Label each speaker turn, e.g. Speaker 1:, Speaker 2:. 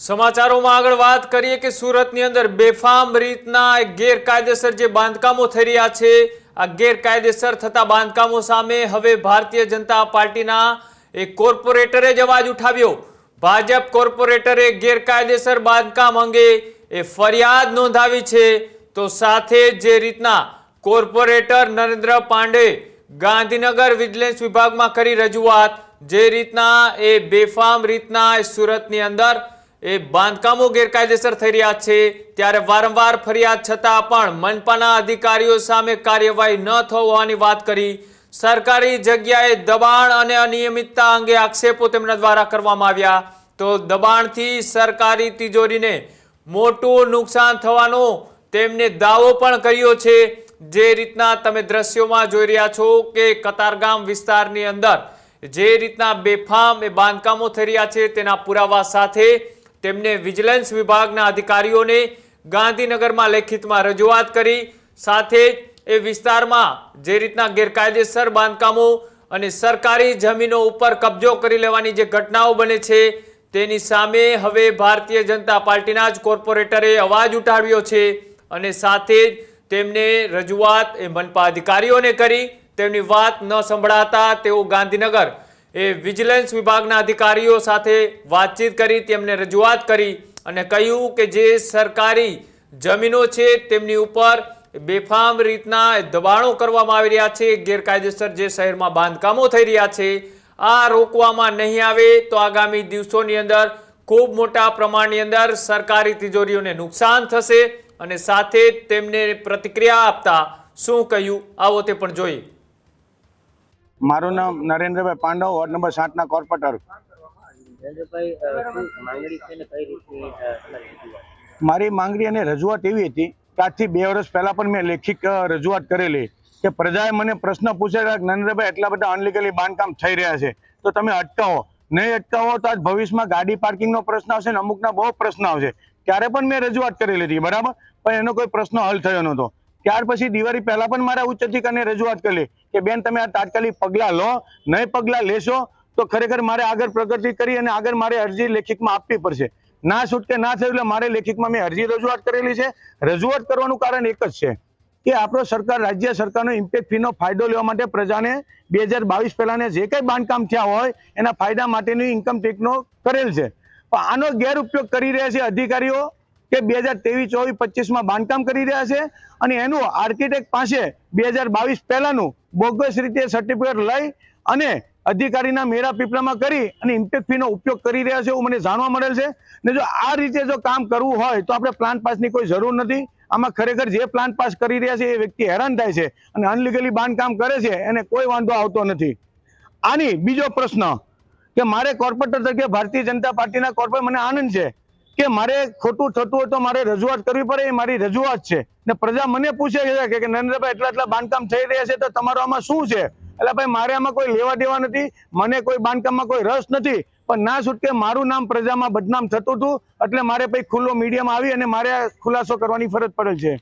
Speaker 1: સમાચારોમાં આગળ વાત કરીએ કે સુરતની અંદર બેફામ રીતના ગેરકાયદેસર જે બાંધકામો થઈ રહ્યા છે, આ ગેરકાયદેસર થતા બાંધકામો સામે હવે ભારતીય જનતા પાર્ટીના એક કોર્પોરેટરે જ અવાજ ઉઠાવ્યો. ભાજપ કોર્પોરેટરે ગેરકાયદેસર બાંધકામ અંગે એ ફરિયાદ નોંધાવી છે. તો સાથે જ રીતના કોર્પોરેટર નરેન્દ્ર પાંડે ગાંધીનગર વિજિલન્સ વિભાગમાં કરી રજૂઆત, જે રીતના એ બેફામ રીતના સુરતની અંદર એ બાંધકામો ગેરકાયદેસર થઈ રહ્યા છે, ત્યારે વારંવાર ફરિયાદ છતાં પણ મનપાના અધિકારીઓ સામે કાર્યવાહી ન થવાની વાત કરી. સરકારી જગ્યાએ દબાણ અને અનિયમિતતા અંગે આક્ષેપો તેમના દ્વારા કરવામાં આવ્યા. તો દબાણથી સરકારી તિજોરીને મોટું નુકસાન થવાનો તેમને દાવો પણ કર્યો છે. જે રીતના તમે દ્રશ્યોમાં જોઈ રહ્યા છો કે કતારગામ વિસ્તારની અંદર જે રીતના બેફામ એ બાંધકામો થઈ રહ્યા છે, તેના પુરાવા સાથે તેમને વિજિલન્સ વિભાગના અધિકારીઓને ગાંધીનગરમાં લેખિતમાં રજૂઆત કરી. સાથે એ વિસ્તારમાં જે રીતના ગેરકાયદેસર બાંધકામો અને સરકારી જમીનો ઉપર કબજો કરી લેવાની જે ઘટનાઓ બને છે, તેની સામે હવે ભારતીય જનતા પાર્ટીના જ કોર્પોરેટરે અવાજ ઉઠાવ્યો છે અને સાથે જ તેમને રજૂઆત એ મનપા અધિકારીઓને કરી. તેમની વાત ન સંભળાતા તેઓ ગાંધીનગર એ વિજિલન્સ વિભાગના અધિકારીઓ સાથે વાતચીત કરી, તેમને રજૂઆત કરી અને કહ્યું કે જે સરકારી જમીનો છે તેમની ઉપર બેફામ રીતના દબાણો કરવામાં આવી રહ્યા છે, ગેરકાયદેસર જે શહેરમાં બાંધકામો થઈ રહ્યા છે, આ રોકવામાં નહીં આવે તો આગામી દિવસોની અંદર ખૂબ મોટા પ્રમાણની અંદર સરકારી તિજોરીઓને નુકસાન થશે અને સાથે તેમને પ્રતિક્રિયા આપતા શું કહ્યું, આવો તે પણ જોઈએ.
Speaker 2: મારું નામ નરેન્દ્રભાઈ પાંડવ વોર્ડ નંબર સાતના કોર્પોરેટર? મારી માંગણી અને રજૂઆત એવી હતી કે આજથી બે વર્ષ પહેલા પણ મેં લેખિત રજૂઆત કરેલી કે પ્રજાએ મને પ્રશ્ન પૂછેલા કે નરેન્દ્રભાઈ એટલા બધા અનલીગલી બાંધકામ થઈ રહ્યા છે. તો તમે અટકાવો. નહીં અટકાવો તો આજ ભવિષ્યમાં ગાડી પાર્કિંગનો પ્રશ્ન આવશે ને અમુકના બહુ પ્રશ્ન આવશે. ત્યારે પણ મેં રજૂઆત કરેલી હતી બરાબર? પણ એનો કોઈ પ્રશ્ન હલ થયો નહોતો. ત્યાર પછી દિવાળી પહેલા પણ મારા ઉચ્ચ અધિકારીને રજૂઆત કરી કે બેન તમે આ તાત્કાલિક પગલાં લો, નહીં પગલાં લેશો તો ખરેખર મારે આગળ પ્રગતિ કરી અને આગળ મારે અરજી લેખિતમાં આપવી પડશે. ના છૂટકે ના થયું એટલે મારે લેખિતમાં મેં અરજી રજૂઆત કરેલી છે. રજૂઆત કરવાનું કારણ એક જ છે કે આપણો સરકાર રાજ્ય સરકારનો ઇમ્પેક્ટ ફીનો ફાયદો લેવા માટે પ્રજાને બે હજાર બાવીસ પહેલાને જે કંઈ બાંધકામ થયા હોય એના ફાયદા માટેની ઇન્કમ ટેક્સનો કરેલ છે. પણ આનો ગેરઉપયોગ કરી રહ્યા છે અધિકારીઓ કે બે હજાર ત્રેવીસ, ચોવીસ, પચીસમાં બાંધકામ કરી રહ્યા છે અને એનું આર્કિટેક્ટ પાસે બે હજાર બાવીસ પહેલાનું બોગસ રીતે સર્ટિફિકેટ લઈ અને અધિકારીના મેળા પીપળામાં કરી અને ઇમ્પેક્ટ ફીનો ઉપયોગ કરી રહ્યા છે એવું મને જાણવા મળેલ છે. ને જો આ રીતે જો કામ કરવું હોય તો આપણે પ્લાન પાસની કોઈ જરૂર નથી. આમાં ખરેખર જે પ્લાન પાસ કરી રહ્યા છે એ વ્યક્તિ હેરાન થાય છે અને અનલીગલી બાંધકામ કરે છે એને કોઈ વાંધો આવતો નથી. આની બીજો પ્રશ્ન કે મારે કોર્પોરેટર તરીકે ભારતીય જનતા પાર્ટીના કોર્પોરેટ મને આનંદ છે. કે મારે ખોટું થતું હોય તો મારે રજૂઆત કરવી પડે, એ મારી રજૂઆત છે. ને પ્રજા મને પૂછે છે કે નરેન્દ્રભાઈ, એટલા એટલા બાંધકામ થઈ રહ્યા છે તો તમારો આમાં શું છે? એટલે ભાઈ, મારે આમાં કોઈ લેવા દેવા નથી, મને કોઈ બાંધકામમાં કોઈ રસ નથી, પણ ના છૂટકે મારું નામ પ્રજામાં બદનામ થતું હતું, એટલે મારે પછી ખુલ્લો મીડિયામાં આવી અને મારે ખુલાસો કરવાની ફરજ પડે છે.